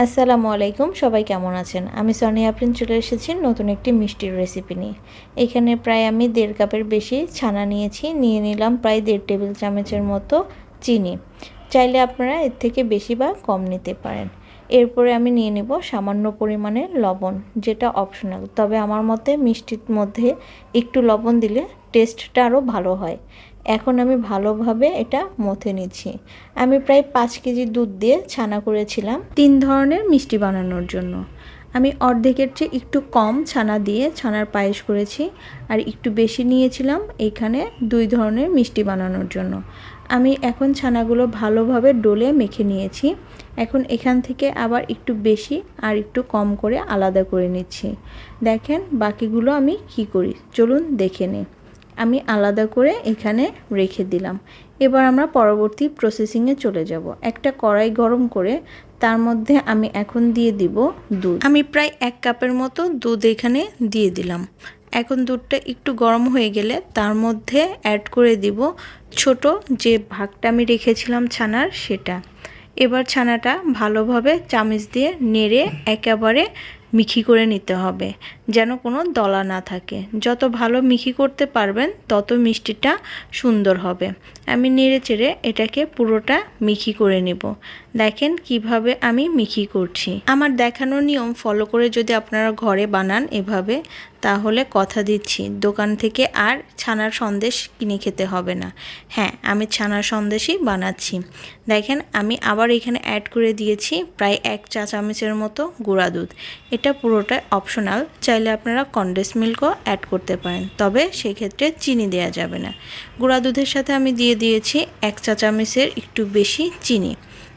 আসসালামু আলাইকুম, সবাই কেমন আছেন? আমি সনিয়া আফরিন চলে এসেছি নতুন একটি মিষ্টির রেসিপি নিয়ে। এখানে প্রায় আমি দেড় কাপের বেশি ছানা নিয়েছি, নিয়ে নিলাম প্রায় দেড় টেবিল চামচের মতো চিনি। চাইলে আপনারা এর থেকে বেশি বা কম নিতে পারেন। এরপরে আমি নিয়ে নেব সামান্য পরিমাণে লবণ, যেটা অপশনাল তবে আমার মতে মিষ্টির মধ্যে একটু লবণ দিলে টেস্টটা আরও ভালো হয়। এখন আমি ভালোভাবে এটা মথে নিচ্ছি। আমি প্রায় পাঁচ কেজি দুধ দিয়ে ছানা করেছিলাম তিন ধরনের মিষ্টি বানানোর জন্য। আমি অর্ধেকের চেয়ে একটু কম ছানা দিয়ে ছানার পায়েস করেছি আর একটু বেশি নিয়েছিলাম এখানে দুই ধরনের মিষ্টি বানানোর জন্য। আমি এখন ছানাগুলো ভালোভাবে ডলে মেখে নিয়েছি। এখন এখান থেকে আবার একটু বেশি আর একটু কম করে আলাদা করে নিচ্ছি। দেখেন বাকিগুলো আমি কি করি? চলুন দেখে নিই। আমি আলাদা করে এখানে রেখে দিলাম। এবার আমরা পরবর্তী প্রসেসিংয়ে চলে যাব। একটা কড়াই গরম করে তার মধ্যে আমি এখন দিয়ে দিব দুধ। আমি প্রায় এক কাপের মতো দুধ এখানে দিয়ে দিলাম। এখন দুধটা একটু গরম হয়ে গেলে তার মধ্যে অ্যাড করে দিব ছোট যে ভাগটা আমি রেখেছিলাম ছানার সেটা। এবার ছানাটা ভালোভাবে চামচ দিয়ে নেড়ে একেবারে মিখি করে নিতে হবে, যেন কোনো দলা না থাকে। যত ভালো মিখি করতে পারবেন, তত মিষ্টিটা সুন্দর হবে। আমি নেড়ে চেড়ে এটাকে পুরোটা মিখি করে নেব। দেখেন কীভাবে আমি মিহি করছি। আমার দেখানো নিয়ম ফলো করে যদি আপনারা ঘরে বানান এভাবে, তাহলে কথা দিচ্ছি, দোকান থেকে আর ছানার সন্দেশ কিনে খেতে হবে না। হ্যাঁ আমি ছানার সন্দেশই বানাচ্ছি। দেখেন আমি আবার এখানে অ্যাড করে দিয়েছি প্রায় এক চা চামচের মতো গুঁড়া দুধ। এটা পুরোটা অপশনাল চাইলে আপনারা কন্ডেন্স মিল্কও অ্যাড করতে পারেন। তবে সেক্ষেত্রে চিনি দেওয়া যাবে না। গুঁড়া দুধের সাথে আমি দিয়ে দিয়েছি এক চা চামচের একটু বেশি চিনি।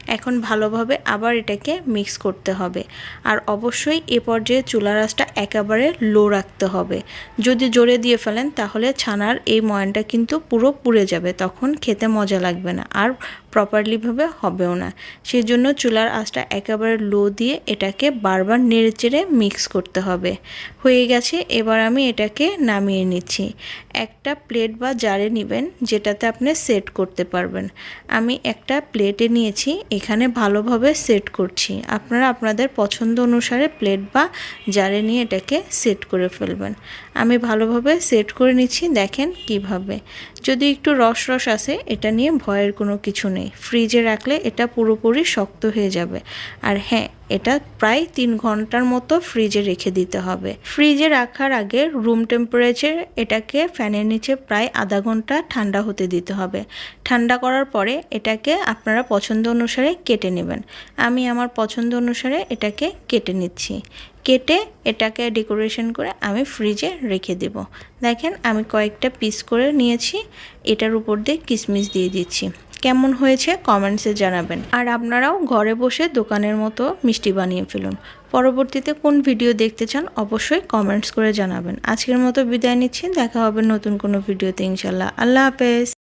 এখন ভালোভাবে আবার এটাকে মিক্স করতে হবে। আর অবশ্যই এ পর্যায়ে চুলার আঁচটা একেবারে লো রাখতে হবে। যদি জোরে দিয়ে ফেলেন তাহলে ছানার এই ময়ানটা কিন্তু পুরো পুড়ে যাবে, তখন খেতে মজা লাগবে না আর প্রপারলিভাবে হবেও না। সেই জন্য চুলার আঁচটা একেবারে লো দিয়ে এটাকে বারবার নেড়ে চেড়ে মিক্স করতে হবে। হয়ে গেছে, এবার আমি এটাকে নামিয়ে নিচ্ছি। একটা প্লেট বা জারে নেবেন, যেটাতে আপনি সেট করতে পারবেন। আমি একটা প্লেটে নিয়েছি এখানে ভালোভাবে সেট করছি। আপনারা আপনাদের পছন্দ অনুসারে প্লেট বা জারে নিয়ে এটাকে সেট করে ফেলবেন। আমি ভালোভাবে সেট করে নিচ্ছি, দেখেন কীভাবে। যদি একটু রস রস আসে, এটা নিয়ে ভয়ের কোনো কিছু নেই। ফ্রিজে রাখলে এটা পুরোপুরি শক্ত হয়ে যাবে। আর হ্যাঁ এটা প্রায় তিন ঘণ্টার মতো ফ্রিজে রেখে দিতে হবে। ফ্রিজে রাখার আগে রুম টেম্পারেচার এটাকে ফ্যানের নিচে প্রায় আধা ঘণ্টা ঠান্ডা হতে দিতে হবে। ঠান্ডা করার পরে এটাকে আপনারা পছন্দ অনুসারে কেটে নেবেন। আমি আমার পছন্দ অনুসারে এটাকে কেটে নিচ্ছি। কেটে এটাকে ডেকোরেশন করে আমি ফ্রিজে রেখে দেব। দেখেন আমি কয়েকটা পিস করে নিয়েছি। এটার উপর দিয়ে কিশমিশ দিয়ে দিচ্ছি। কেমন হয়েছে কমেন্টসে জানাবেন। আর আপনারাও ঘরে বসে দোকানের মতো মিষ্টি বানিয়ে ফেলুন। পরবর্তীতে কোন ভিডিও দেখতে চান অবশ্যই কমেন্টস করে জানাবেন। আজকের মতো বিদায় নিচ্ছি, দেখা হবে নতুন কোনো ভিডিওতে ইনশাল্লাহ। আল্লাহ হাফেজ।